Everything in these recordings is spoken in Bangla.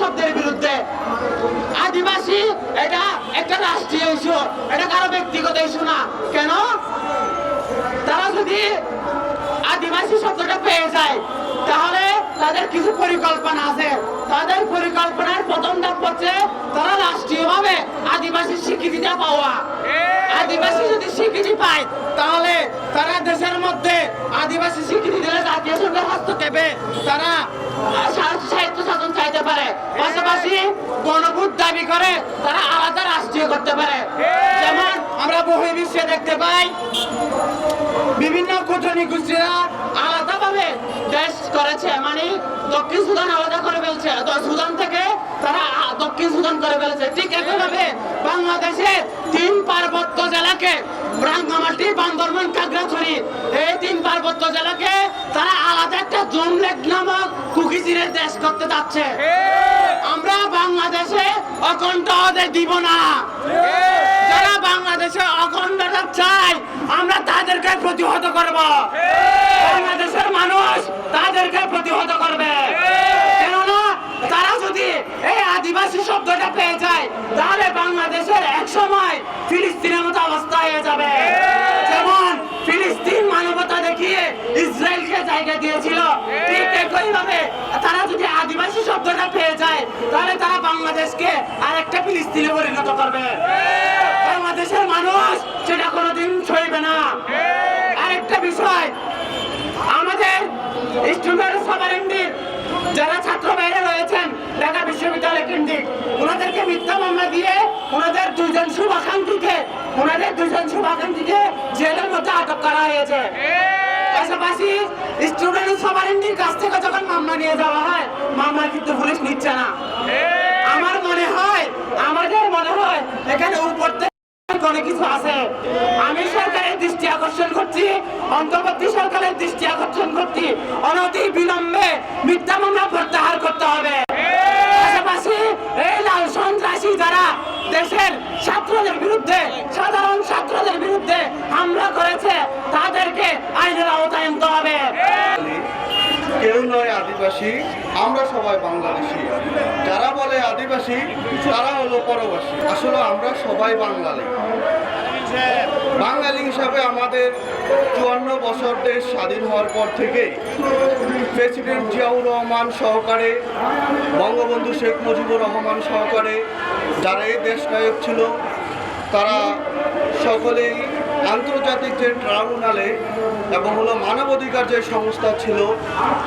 শব্দের বিরুদ্ধে। আদিবাসী, এটা একটা রাষ্ট্রীয় ইস্যু এটা কারও ব্যক্তিগত ইস্যু না। কেন? তারা যদি আদিবাসী শব্দটা পেয়ে যায়, তাহলে তাদের কিছু পরিকল্পনা আছে। তাদের পরিকল্পনার প্রথম ধাপ হচ্ছে তারা রাষ্ট্রীয়ভাবে আদিবাসী স্বীকৃতিটা পাওয়া। আদিবাসী যদি স্বীকৃতি পায়, তাহলে তারা দেশের মধ্যে আদিবাসী স্বীকৃতি দিলে জাতীয় সরকার হস্তক্ষেপে তারা পাশাপাশি গণভোট দাবি করে তারা আলাদা রাষ্ট্রীয় করতে পারে। যেমন আমরা বহির্বিশ্বে দেখতে পাই, বিভিন্ন কুটনী গোষ্ঠীরা আলাদাভাবে দেশ করেছে মানে দক্ষিণ সুদান আলাদা করে ফেলছে। সুদান থেকে তারা দক্ষিণ সুদান করে ফেলেছে। ঠিক একইভাবে বাংলাদেশে তিন পার্বত্য জেলাকে রাঙ্গামাটি বান্দরবান খাগড়াছড়ি এই তিন পার্বত্য জেলাকে তারা আলাদা একটা জমলেট নামক কুকিজিরের দেশ করতে যাচ্ছে। আমরা বাংলাদেশে অখণ্ড হতে দিব না। যারা বাংলাদেশে অখণ্ডতা চায় আমরা তাদেরকে প্রতিহত করব। বাংলাদেশের মানুষ তাদেরকে প্রতিহত করবে। কেননা তারা যদি এই আদিবাসী শব্দটা পেয়ে যায় তাহলে বাংলাদেশের এক সময় ফিলিস্তিনের মতো অবস্থা হয়ে যাবে। জায়গা দিয়েছিল। ঠিক একইভাবে তারা যদি আদিবাসী শব্দটা পেয়ে যায়, তাহলে তারা বাংলাদেশকে আরেকটা ফিলিস্তিনে পরিণত করবে। বাংলাদেশের মানুষ সেটা কোনোদিন সইবে না। আরেকটা বিষয়, আমাদের স্টুডেন্ট সভারেন্ডির যারা ছাত্র বাইরে রয়েছেন, ঢাকা বিশ্ববিদ্যালয় কেন্দ্রিক ওনাদেরকে মিথ্যা মামলা দিয়ে ওনাদের দুজন শুভাকাঙ্ক্ষীকে, ওনাদের দুজন শুভাকাঙ্ক্ষীকে জেলের মধ্যে আটক করা হয়েছে। পাশাপাশি স্টুডেন্ট কাছ থেকে যখন মামলা নিয়ে যাওয়া হয়, মামলা কিন্তু পুলিশ নিচ্ছে না। আমার মনে হয়, আমাদের মনে হয় এখানে উপর সন্ত্রাসী দেশের ছাত্রদের বিরুদ্ধে, সাধারণ ছাত্রদের বিরুদ্ধে হামলা করেছে তাদেরকে আইনের আওতায় আনতে হবে কেউ নয় আদিবাসী, আমরা সবাই বাংলাদেশি। যারা বলে আদিবাসী, তারা হলো পরবাসী। আসলে আমরা সবাই বাঙালি। বাঙালি হিসাবে আমাদের চুয়ান্ন বছর দেশ স্বাধীন হওয়ার পর থেকে প্রেসিডেন্ট জিয়াউর রহমান সহকারে, বঙ্গবন্ধু শেখ মুজিবুর রহমান সহকারে যারা এই দেশ নায়ক ছিল, তারা সকলেই আন্তর্জাতিক যে ট্রাইব্যুনালে এবং হলো মানবাধিকার যে সংস্থা ছিল,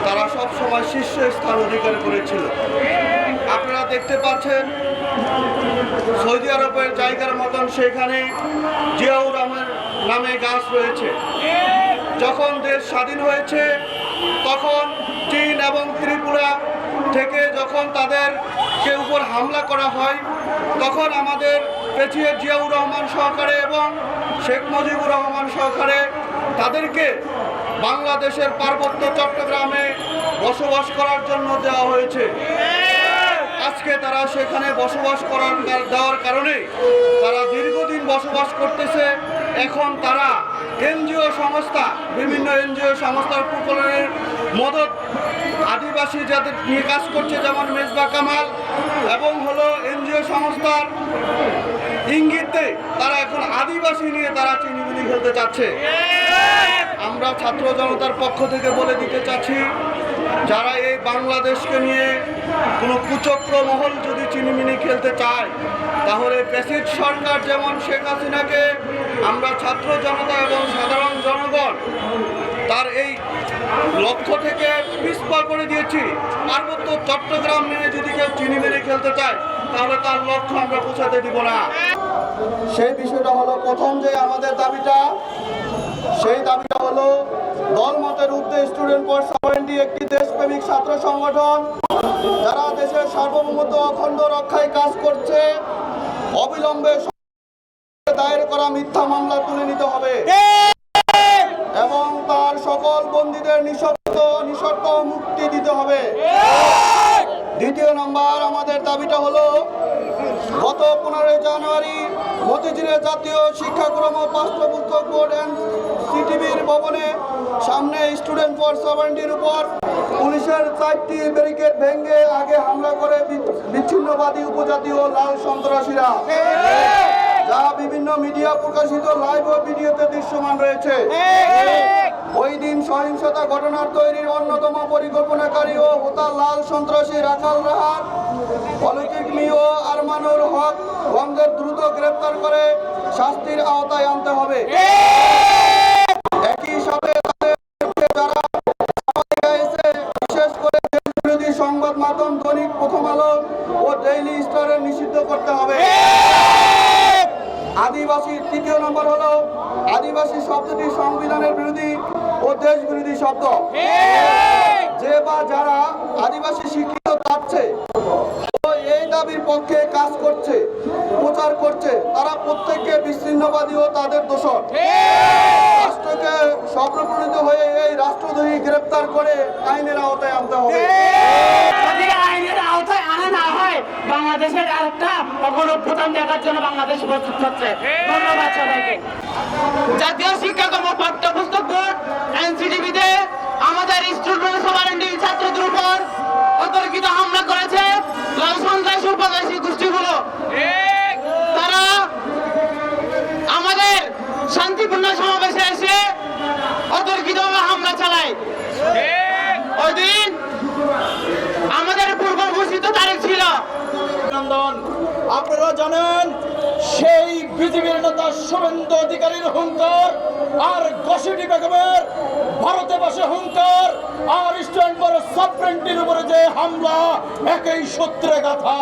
তারা সব সময় শীর্ষ স্থান অধিকার করেছিল। আপনারা দেখতে পাচ্ছেন, সৌদি আরবের জায়গার মতন সেখানে জিয়াউর রহমান নামে গাছ রয়েছে। যখন দেশ স্বাধীন হয়েছে, তখন চীন এবং ত্রিপুরা থেকে যখন তাদেরকে উপর হামলা করা হয়, তখন আমাদের প্রেসিডেন্ট জিয়াউর রহমান সহকারে এবং শেখ মুজিবুর রহমান সহকারে তাদেরকে বাংলাদেশের পার্বত্য চট্টগ্রামে বসবাস করার জন্য দেওয়া হয়েছে। আজকে তারা সেখানে বসবাস করার দেওয়ার কারণে তারা দীর্ঘদিন বসবাস করতেছে। এখন তারা এনজিও সংস্থা, বিভিন্ন এনজিও সংস্থার প্রকল্পের মদত আদিবাসী যাদের নিয়ে কাজ করছে, যেমন মেজবা কামাল এবং হলো এনজিও সংস্থার ইঙ্গিতে তারা এখন আদিবাসী নিয়ে তারা চিনিমিনি খেলতে চাচ্ছে। আমরা ছাত্র জনতার পক্ষ থেকে বলে দিতে চাচ্ছি, যারা এই বাংলাদেশকে নিয়ে কোনো কুচক্র মহল যদি চিনিমিনি খেলতে চায়, তাহলে প্যাসিড সরকার যেমন শেখ হাসিনাকে আমরা ছাত্র জনতা এবং সাধারণ জনগণ তার এই লক্ষ্য থেকে পিছপা করে দিয়েছি। পার্বত্য চট্টগ্রাম নিয়ে যদি কেউ চিনিমিনি খেলতে চায়, তাহলে তার লক্ষ্য আমরা পৌঁছাতে দিব না। সেই বিষয়টা হলো প্রথম যে আমাদের দাবিটা, সেই দাবিটা হলো দলমতের ঊর্ধ্বে স্টুডেন্ট সভারেন্টি একটি দেশপ্রেমিক ছাত্র সংগঠন, যারা দেশের সার্বভৌমত্ব অখণ্ড রক্ষায় কাজ করছে। অবিলম্বে দায়ের করা মিথ্যা মামলা তুলে নিতে হবে। সকল বন্দীদের নিঃশব্দ নিঃশর্ত মুক্তি দিতে হবে। দ্বিতীয় নম্বর আমাদের দাবিটা হলো, গত পনেরোই জানুয়ারি মতিঝিলের জাতীয় শিক্ষাক্রম পাঠ্যপুস্তক বোর্ড অ্যান্ড সিটিভির ভবনে সামনে স্টুডেন্ট ফর সভারেন্টির উপর পুলিশের চারটি ব্যারিকেড ভেঙে আগে হামলা করে বিচ্ছিন্নবাদী মৌলবাদী উপজাতীয় লাল সন্ত্রাসীরা। যা বিভিন্ন মিডিয়া প্রকাশিত লাইভ ও ভিডিওতে দৃশ্যমান রয়েছে। ওই দিন সহিংসতা ঘটনার তৈরির অন্যতম পরিকল্পনাকারী ও হোতা লাল সন্ত্রাসী রাখাল রাহাত অলৌকিক মিও আরমানুর হক গঙ্গের দ্রুত গ্রেপ্তার করে শাস্তির আওতায় আনতে হবে। একই সাথে বিশেষ করে বিরোধী সংবাদ মাধ্যম দৈনিক প্রথম আলো ও ডেইলি স্টারে নিষিদ্ধ করতে হবে। আদিবাসী তৃতীয় নম্বর হলো আদিবাসী শব্দটি সংবিধানের বিরোধী ও দেশ বিরোধী শব্দ যে বা যারা আদিবাসী শিক্ষিত চাচ্ছে ও এই দাবির পক্ষে কাজ করছে প্রচার করছে তারা প্রত্যেককে বিচ্ছিন্নবাদী ও তাদের দোষর। রাষ্ট্রকে স্বপ্নপ্রণীত হয়ে এই রাষ্ট্রদ্রোহী গ্রেপ্তার করে আইনের আওতায় আনতে হবে। যদি আইনের আওতায় আনা না হয় বাংলাদেশের আরেকটা অগণপ্রধান দেখার জন্য বাংলাদেশ প্রস্তুত হচ্ছে। ধন্যবাদ সবাইকে। জাতীয় শিক্ষাক্রম পাঠ্যপুস্তক বোর্ড, এনসিটিভিতে আমাদের স্টুডেন্ট সভারেন্টিং ছাত্রদের উপর অতর্কিত হামলা করেছে লাল সন্ত্রাসী উপদেশী গোষ্ঠীগুলো। তারা আমাদের শান্তিপূর্ণ সমাবেশে এসে অতর্কিতভাবে হামলা চালায়। ওই দিন আমাদের পূর্ব ঘোষিত তারিখ ছিল। অভিনন্দন। আপনারা জানেন, সেই বিজেপির নেতা শুভেন্দু অধিকারীর হুঙ্কার আর গসিটি বেগমের ভারতে বসে হুঙ্কার আর স্ট্যান্ড বড় সাবপ্রেন্টির উপরে যে হামলা, একই সূত্রে গাথা।